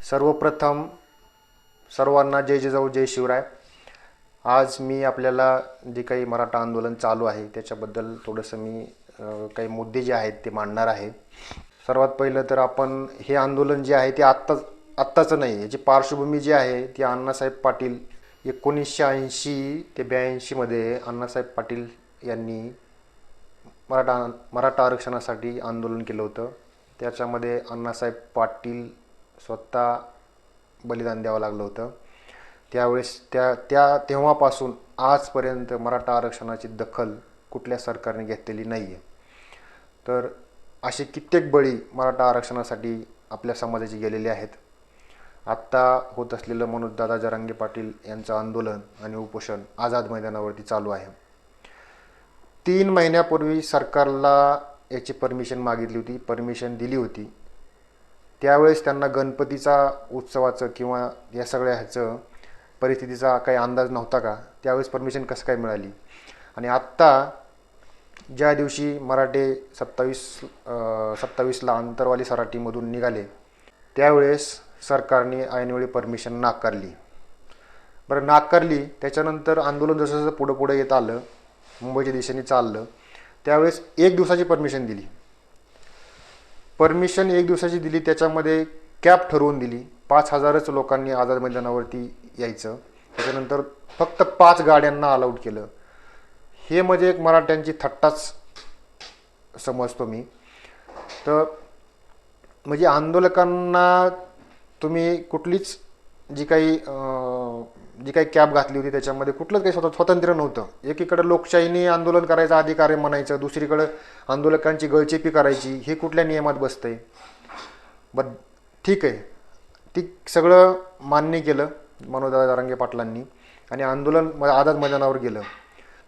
सर्वप्रथम सर्वांना जय जिजाऊ जय शिवराय. आज मी आपल्याला जे काही मराठा आंदोलन चालू आहे त्याच्याबद्दल थोडंसं मी काही मुद्दे जे आहेत ते मांडणार आहे. सर्वात पहिलं तर आपण हे आंदोलन जे आहे ते आत्ताच आत्ताचं नाही याची पार्श्वभूमी जी आहे ती अण्णासाहेब पाटील एकोणीसशे ऐंशी ते ब्याऐंशीमध्ये अण्णासाहेब पाटील यांनी मराठा मराठा आरक्षणासाठी आंदोलन केलं होतं. त्याच्यामध्ये अण्णासाहेब पाटील स्वतः बलिदान द्यावं लागलं होतं. त्यावेळेस त्या त्या तेव्हापासून आजपर्यंत मराठा आरक्षणाची दखल कुठल्या सरकारने घेतलेली नाही आहे तर असे कित्येक बळी मराठा आरक्षणासाठी आपल्या समाजाचे गेलेले आहेत. आत्ता होत असलेलं मनोजदादा जरांगे पाटील यांचं आंदोलन आणि उपोषण आझाद मैदानावरती चालू आहे. तीन महिन्यापूर्वी सरकारला याची परमिशन मागितली होती परमिशन दिली होती. त्यावेळेस त्यांना गणपतीचा उत्सवाचं किंवा या सगळ्या ह्याचं परिस्थितीचा काही अंदाज नव्हता का? त्यावेळेस परमिशन कसं काय मिळाली? आणि आत्ता ज्या दिवशी मराठे सत्तावीस सत्तावीसला अंतरवाली सराटीमधून निघाले त्यावेळेस सरकारने ऐनवेळी परमिशन नाकारली. बरं नाकारली त्याच्यानंतर आंदोलन जसं जसं पुढं पुढं येत आलं मुंबईच्या दिशेने चाललं त्यावेळेस एक दिवसाची परमिशन दिली. परमिशन एक दिवसाची दिली त्याच्यामध्ये कॅप ठरवून दिली. पाच हजारच लोकांनी आझाद मैदानावरती यायचं. त्याच्यानंतर फक्त पाच गाड्यांना अलाउड केलं. हे म्हणजे एक मराठ्यांची थट्टाच समजतो मी. तर म्हणजे आंदोलकांना तुम्ही कुठलीच जी काही जी काही कॅब घातली होती त्याच्यामध्ये कुठलंच काही स्वतः स्वातंत्र्य नव्हतं. एकीकडे लोकशाहीने आंदोलन करायचा अधिकार आहे म्हणायचं दुसरीकडं आंदोलकांची गळचेपी करायची हे कुठल्या नियमात बसतंय? बट ठीक आहे. ती सगळं मान्य केलं मनोदादा जारांगे पाटलांनी आणि आंदोलन म- आझाद मैदानावर गेलं.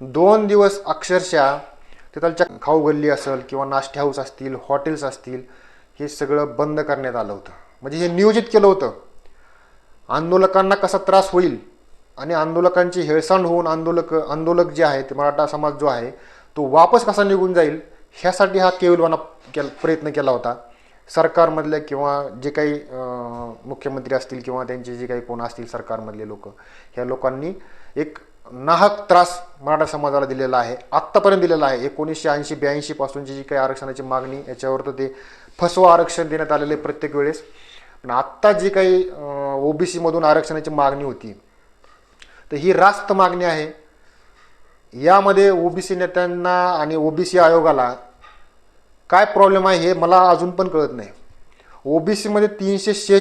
दोन दिवस अक्षरशः तिथलच्या खाऊ गल्ली असेल किंवा नाश्ते हाऊस असतील हॉटेल्स असतील हे सगळं बंद करण्यात आलं होतं. म्हणजे हे नियोजित केलं होतं. आंदोलकांना कसा त्रास होईल? आणि आंदोलकांची हेळसांड होऊन आंदोलक आंदोलक जे आहेत मराठा समाज जो आहे तो वापस कसा निघून जाईल ह्यासाठी हा केवलवाना केल प्रयत्न केला होता. सरकारमधले किंवा जे काही मुख्यमंत्री असतील किंवा त्यांचे जे काही कोण असतील सरकारमधले लोक ह्या लोकांनी एक नाहक त्रास मराठा समाजाला दिलेला आहे आत्तापर्यंत दिलेला आहे. एकोणीसशे ऐंशी ब्याऐंशी पासूनची जी काही आरक्षणाची मागणी याच्यावर तर ते फसवा आरक्षण देण्यात आलेले प्रत्येक वेळेस. पण आत्ता जी काही ओ बी सीमधून आरक्षणाची मागणी होती तर ही रास्त मागणी आहे. यामध्ये ओबीसी नेत्यांना आणि ओबीसी आयोगाला काय प्रॉब्लेम आहे हे मला अजून पण कळत नाही. ओबीसीमध्ये तीनशे शे